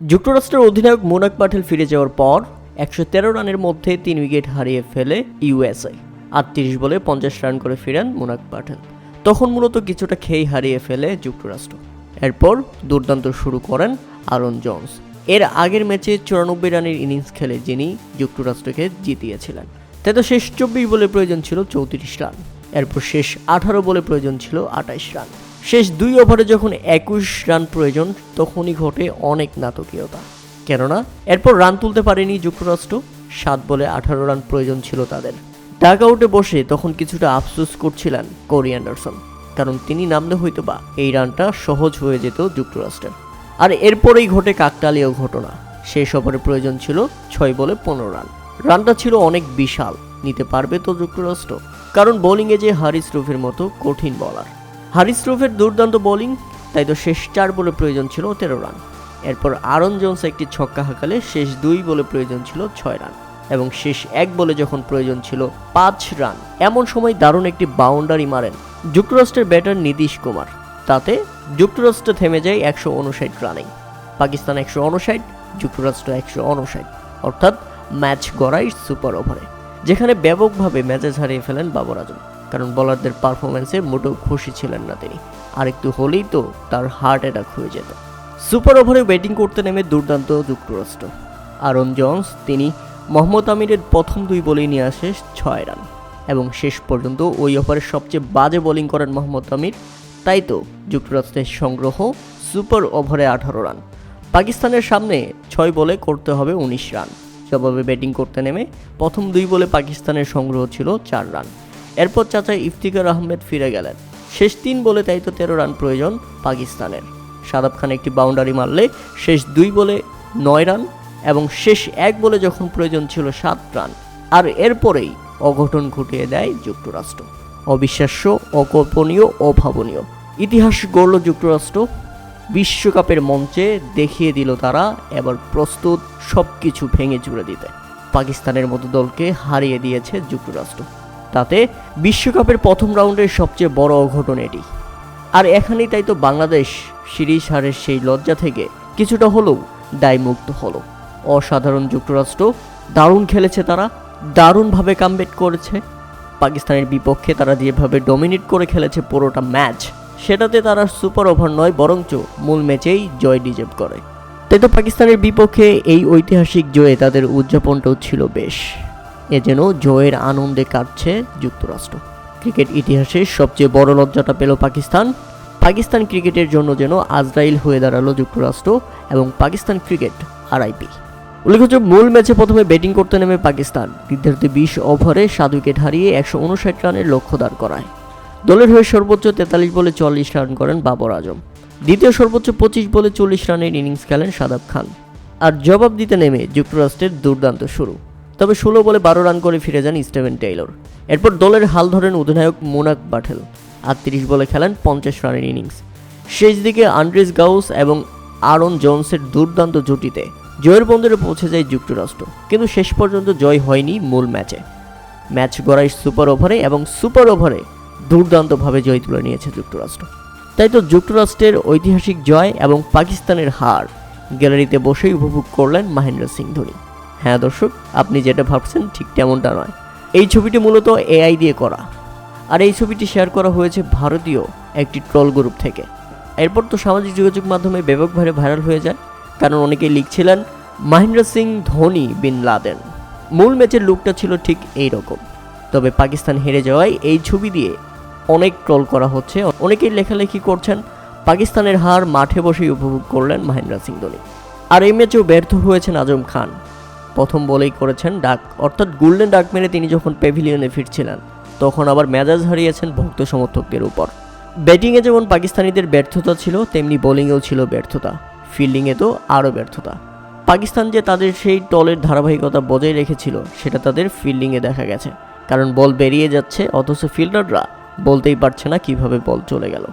যুক্তরাষ্ট্রের অধিনায়ক মোনাক পাটেল ফিরে যাওয়ার পর একশো তেরো রানের মধ্যে তিন উইকেট হারিয়ে ফেলে ইউএসএ। আটত্রিশ বলে পঞ্চাশ রান করে ফিরেন মোনাক পাটেল। তখন মূলত কিছুটা খেই হারিয়ে ফেলে যুক্তরাষ্ট্র। এরপর দুর্দান্ত শুরু করেন আরন জোন্স। এর আগের ম্যাচে চুরানব্বই রানের ইনিংস খেলে যিনি যুক্তরাষ্ট্রকে জিতিয়েছিলেন। তাই তো শেষ চব্বিশ বলে প্রয়োজন ছিল চৌত্রিশ রান। এরপর শেষ আঠারো বলে প্রয়োজন ছিল আঠাইশ রান। শেষ দুই ওভারে যখন একুশ রান প্রয়োজন, তখনই ঘটে অনেক নাটকীয়তা। কেননা, এরপর রান তুলতে পারেনি যুক্তরাষ্ট্র। সাত বলে আঠারো রান প্রয়োজন ছিল তাদের। ডাক আউটে বসে তখন কিছুটা আফসোস করছিলেন কোরি অ্যান্ডারসন, কারণ তিনি নামলে হয়তো বা এই রানটা সহজ হয়ে যেত যুক্তরাষ্ট্রের। আর এরপরেই ঘটে কাকতালীয় ঘটনা। শেষ ওভারে প্রয়োজন ছিল ছয় বলে পনেরো রান। রানটা ছিল অনেক বিশাল, নিতে পারবে তো যুক্তরাষ্ট্র, কারণ বোলিংয়ে যে হারিস রুফের মতো কঠিন বলার। হারিস রুফের দুর্দান্ত বোলিং, তাই তো শেষ চার বলে প্রয়োজন ছিল তেরো রান। এরপর আরন জোন্স একটি ছক্কা হাঁকালে শেষ দুই বলে প্রয়োজন ছিল ছয় রান এবং শেষ এক বলে যখন প্রয়োজন ছিল পাঁচ রান। এমন সময় দারুণ একটি বাউন্ডারি মারেন যুক্তরাষ্ট্রের ব্যাটার নীতিশ কুমার। তাতে যুক্তরাষ্ট্র থেমে যায় একশো উনষাট রানেই। পাকিস্তান একশো উনষাট, যুক্তরাষ্ট্র একশো উনষাট। অর্থাৎ ম্যাচ গড়াই সুপার ওভারে, যেখানে ব্যাপকভাবে ম্যাচেস হারিয়ে ফেলেন বাবর আজম। কারণ বলারদের পারফরমেন্সে মোটেও খুশি ছিলেন না তিনি। আর একটু হলেই তো তার হার্ট অ্যাটাক হয়ে যেত। সুপার ওভারে ব্যাটিং করতে নেমে দুর্দান্ত যুক্তরাষ্ট্র। আরন জন্স তিনি মোহাম্মদ আমিরের প্রথম দুই বলেই নিয়ে আসে ছয় রান এবং শেষ পর্যন্ত ওই ওভারের সবচেয়ে বাজে বোলিং করেন মোহাম্মদ আমির। তাই তো যুক্তরাষ্ট্রের সংগ্রহ সুপার ওভারে আঠারো রান পাকিস্তানের সামনে ছয় বলে করতে হবে উনিশ রান জবাবে ব্যাটিং করতে নেমে প্রথম দুই বলে পাকিস্তানের সংগ্রহ ছিল চার রান এরপর চাচা ইফতিকার আহমেদ ফিরে গেলেন। শেষ তিন বলে তাই তো তেরো রান প্রয়োজন পাকিস্তানের। সাদাব খান একটি বাউন্ডারি মারলে শেষ দুই বলে নয় রান এবং শেষ এক বলে যখন প্রয়োজন ছিল সাত রান। আর এরপরেই অঘটন ঘটিয়ে দেয় যুক্তরাষ্ট্র। অবিশ্বাস্য, অকল্পনীয়, অভাবনীয়। ইতিহাস গড়ল যুক্তরাষ্ট্র। বিশ্বকাপের মঞ্চে দেখিয়ে দিল তারা এবার প্রস্তুত সব কিছু ভেঙে চুড়ে দিতে। পাকিস্তানের মতো দলকে হারিয়ে দিয়েছে যুক্তরাষ্ট্র। তাতে বিশ্বকাপের প্রথম রাউন্ডের সবচেয়ে বড় অঘটন এটি। আর এখানেই তাই তো বাংলাদেশ সিরিজ হারের সেই লজ্জা থেকে কিছুটা হলেও দায়মুক্ত হলো। অসাধারণ যুক্তরাষ্ট্র দারুণ খেলেছে তারা, দারুণভাবে কামব্যাক করেছে। পাকিস্তানের বিপক্ষে তারা যেভাবে ডমিনেট করে খেলেছে পুরোটা ম্যাচ সেটাতে তারা সুপার ওভার নয়, বরঞ্চ মূল ম্যাচেই জয় ডিজার্ভ করে। তাই তো পাকিস্তানের বিপক্ষে এই ঐতিহাসিক জয়ে তাদের উদযাপনটাও ছিল বেশ। এ যেন জয়ের আনন্দে কাটছে যুক্তরাষ্ট্র। ক্রিকেট ইতিহাসে সবচেয়ে বড় লজ্জাটা পেল পাকিস্তান। পাকিস্তান ক্রিকেটের জন্য যেন আজরাইল হয়ে দাঁড়াল যুক্তরাষ্ট্র এবং পাকিস্তান ক্রিকেট, আরআইপি। উল্লেখযোগ্য, মূল ম্যাচে প্রথমে ব্যাটিং করতে নেমে পাকিস্তান। নির্ধারিত বিশ ওভারে সাত উইকেট হারিয়ে একশো উনষাট রানের লক্ষ্য দাঁড় করায়। দলের হয়ে সর্বোচ্চ তেতাল্লিশ বলে চল্লিশ রান করেন বাবর আজম। দ্বিতীয় সর্বোচ্চ পঁচিশ বলে চল্লিশ রানের ইনিংস খেলেন সাদাব খান। আর জবাব দিতে নেমে যুক্তরাষ্ট্রের দুর্দান্ত শুরু। তবে ষোলো বলে বারো রান করে ফিরে যান স্টেভেন টেইলর। এরপর দলের হাল ধরেন অধিনায়ক মোনাক বাঠেল। আটত্রিশ বলে খেলেন পঞ্চাশ রানের ইনিংস। শেষ দিকে আন্ড্রেস গাউস এবং আরন জোন্সের দুর্দান্ত জুটিতে জয়ের বন্দরে পৌঁছে যায় যুক্তরাষ্ট্র। কিন্তু শেষ পর্যন্ত জয় হয়নি মূল ম্যাচে। ম্যাচ গড়ায় সুপার ওভারে এবং সুপার ওভারে দুর্দান্তভাবে জয় তুলে নিয়েছে যুক্তরাষ্ট্র। তাই তো যুক্তরাষ্ট্রের ঐতিহাসিক জয় এবং পাকিস্তানের হার গ্যালারিতে বসেই উপভোগ করলেন মহেন্দ্র সিং ধোনি। হ্যাঁ দর্শক, আপনি যেটা ভাবছেন ঠিক তেমনটা নয়। এই ছবিটি মূলত এআই দিয়ে করা। আর এই ছবিটি শেয়ার করা হয়েছে ভারতীয় একটি ট্রল গ্রুপ থেকে। এরপর তো সামাজিক যোগাযোগ মাধ্যমে ব্যাপকভাবে ভাইরাল হয়ে যায়। কারণ অনেকেই লিখছিলেন, মহেন্দ্র সিং, ধোনি, বিন লাদেন। মূল ম্যাচের লুকটা ছিল ঠিক এই রকম তবে পাকিস্তান হেরে যাওয়ায় এই ছবি দিয়ে অনেক ট্রল করা হচ্ছে। অনেকেই লেখালেখি করছেন, পাকিস্তানের হার মাঠে বসেই উপভোগ করলেন মহেন্দ্র সিং ধোনি। আর এই ম্যাচেও ব্যর্থ হয়েছেন আজম খান। প্রথম বলেই করেছেন ডাক, অর্থাৎ গোল্ডেন ডাক মেরে তিনি যখন প্যাভিলিয়নে ফিরছিলেন, তখন আবার মেজাজ হারিয়েছেন ভক্ত সমর্থকদের উপর। ব্যাটিংয়ে যেমন পাকিস্তানিদের ব্যর্থতা ছিল, তেমনি বোলিংয়েও ছিল ব্যর্থতা। ফিল্ডিংয়ে তো আরও ব্যর্থতা। পাকিস্তান যে তাদের সেই টলের ধারাবাহিকতা বজায় রেখেছিল, সেটা তাদের ফিল্ডিংয়ে দেখা গেছে। কারণ বল বেরিয়ে যাচ্ছে, অথচ ফিল্ডাররা বলতেই পারছে না কীভাবে বল চলে গেল।